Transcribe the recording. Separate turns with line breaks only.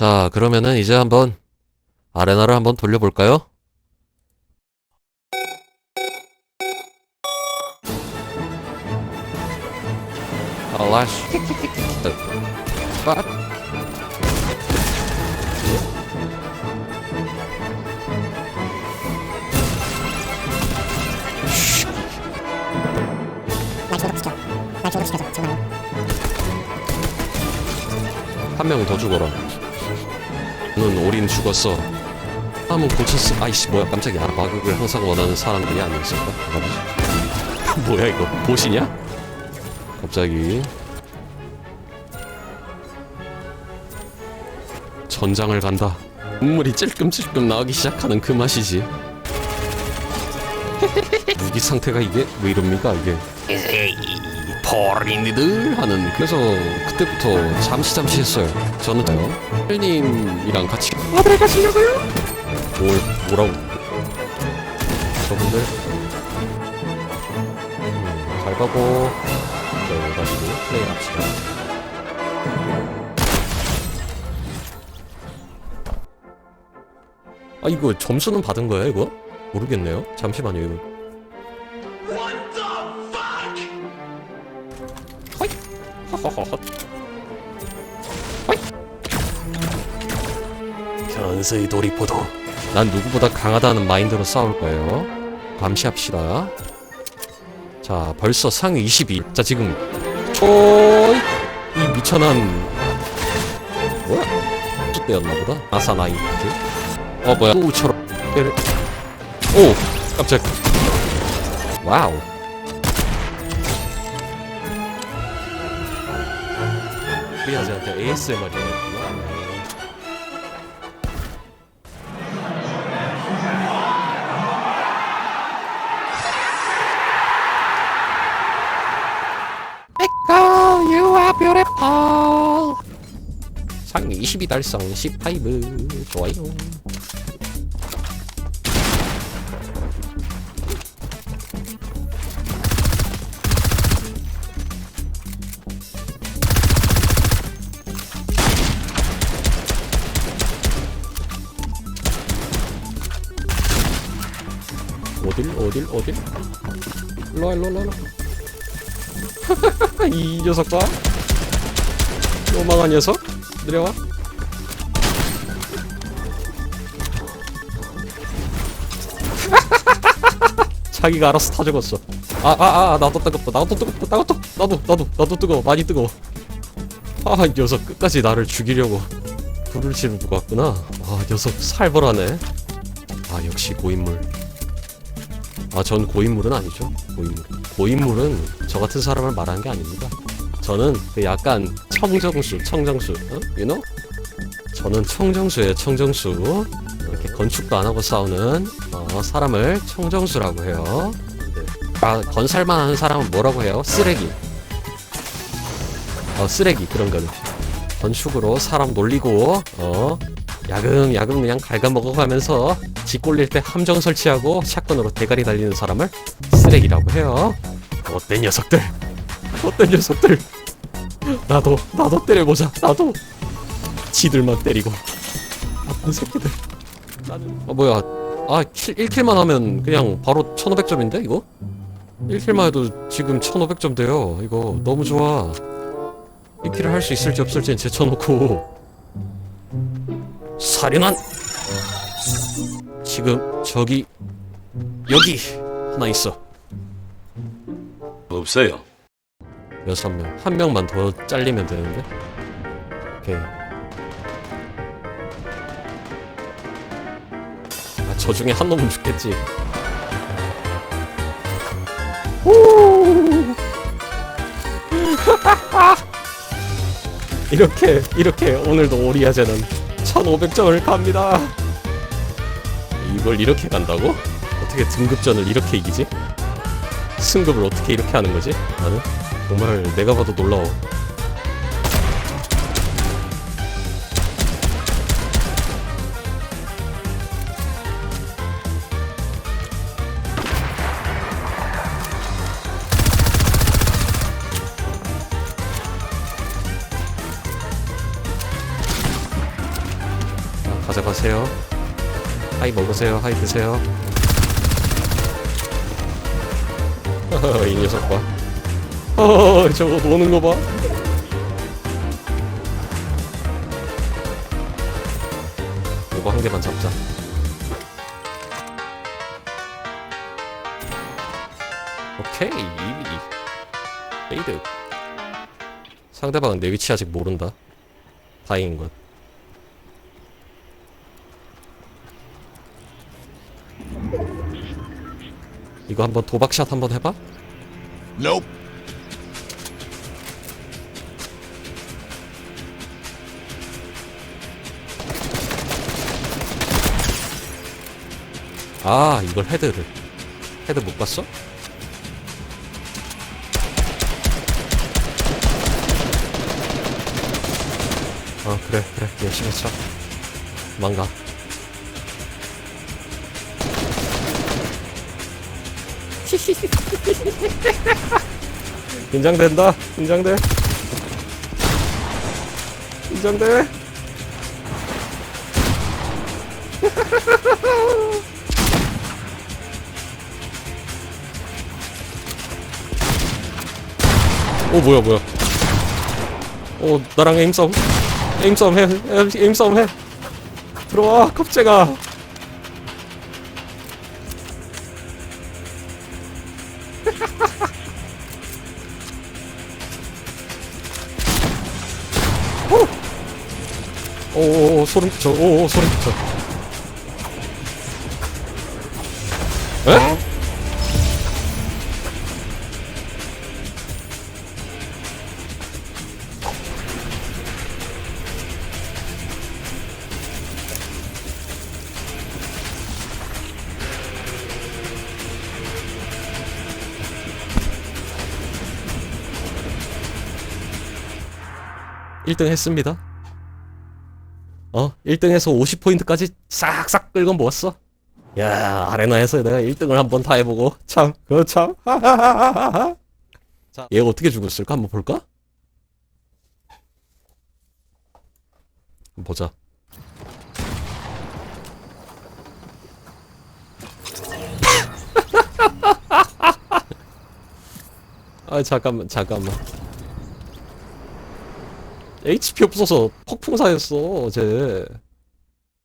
자, 그러면은 이제 한번 아레나를 한번 돌려볼까요? 알라시.
중독시켜줘. 정말.
한명더 죽어라. 는 올인 죽었어. 한번 고쳤어. 아이씨 뭐야 깜짝이야. 마극을 항상 원하는 사람들이 아니었을까? 뭐야 이거 보시냐? 갑자기 전장을 간다. 눈물이 찔끔찔끔 나오기 시작하는 그 맛이지. 무기 상태가 이게 왜 이럽니까 이게? 에이, 포린이들 하는 그래서 그때부터 잠시 잠시 했어요. 저는요. 헬님이랑 같이 어딜 가시려고요? 뭘 뭐라고? 저분들 음, 잘 가고 저 가지고 플레이합시다. 아 이거 점수는 받은 거야 이거? 모르겠네요. 잠시만요 이거. 허허허. 견서의 도리포도. 난 누구보다 강하다는 마인드로 싸울 거예요. 감시합시다. 자, 벌써 상위 22. 자, 지금 초이 이 미천한 뭐야? 때였나 보다. 아사나이 어 뭐야? 우처럼 때려. 오 깜짝. 와우. 우리아재한테 ASMR이었구나. Echo, you are beautiful. 상위 22 달성 15 좋아요. 어딜 어딜 어딜? 일로와 일로와 일로와. 이 녀석 봐 요망한 녀석 내려와. 자기가 알아서 타 죽었어. 아 아 아 나도 뜨겁다 나도 뜨겁다 나도 뜨 나도 나도 나도 뜨거워 많이 뜨거워. 아이 녀석 끝까지 나를 죽이려고 불을 지르고 왔구나. 아 녀석 살벌하네. 아 역시 고인물 아, 전 고인물은 아니죠. 고인물. 고인물은 저 같은 사람을 말하는 게 아닙니다. 저는 그 약간 청정수, 청정수, 어? You know? 저는 청정수예요, 청정수. 이렇게 건축도 안 하고 싸우는 어, 사람을 청정수라고 해요. 네. 아, 건설만 하는 사람은 뭐라고 해요? 쓰레기. 어, 쓰레기 그런 거는. 건축으로 사람 놀리고 어, 야금야금 그냥 갉아먹어가면서 집 꼴릴 때 함정 설치하고 샷건으로 대가리 달리는 사람을 쓰레기라고 해요. 어떤 녀석들? 어떤 녀석들? 나도 나도 때려보자. 나도 지들만 때리고 나쁜 새끼들. 나는 어 뭐야? 아 킬, 1킬만 하면 그냥 바로 1500점인데 이거? 1킬만 해도 지금 1500점 돼요. 이거 너무 좋아. 1킬을 할 수 있을지 없을지는 제쳐놓고 사령한 지금 저기 여기 하나 있어.
없어요.
여섯 명 한 명만 더 잘리면 되는데? 오케이. 아 저 중에 한 놈은 죽겠지. 오! 이렇게 이렇게 오늘도 오리아제는 1500점을 갑니다 이걸 이렇게 간다고? 어떻게 등급전을 이렇게 이기지? 승급을 어떻게 이렇게 하는 거지? 나는 정말 내가 봐도 놀라워. 가져가세요. 하이 먹으세요. 하이 드세요. 이 녀석 봐. 어, 저거 노는 거 봐. 이거 한 개만 잡자. 오케이, 2mm. 페이드. 상대방은 내 위치 아직 모른다. 다행인 것. 이거 한번 도박샷 한번 해봐?
Nope.
아 이걸 헤드를 헤드 못 봤어? 아 그래 그래 열심히 쳐 망가 긴장된다. 긴장돼. 긴장돼. 오 뭐야 뭐야. 오 나랑 에임 싸움? 에임 싸움 해 에임- 에임싸움 해. 들어와 겁재가 오오오 소름 끼쳐 오오 소름 끼쳐 에? 일등 했습니다. 어? 1등에서 50포인트까지 싹싹 끌고 모았어. 야, 아레나에서 내가 1등을 한번 다 해보고 참, 그 참. 자, 얘가 어떻게 죽었을까 한번 볼까? 한번 보자. 아 잠깐만 잠깐만 HP 없어서 폭풍사였어 어제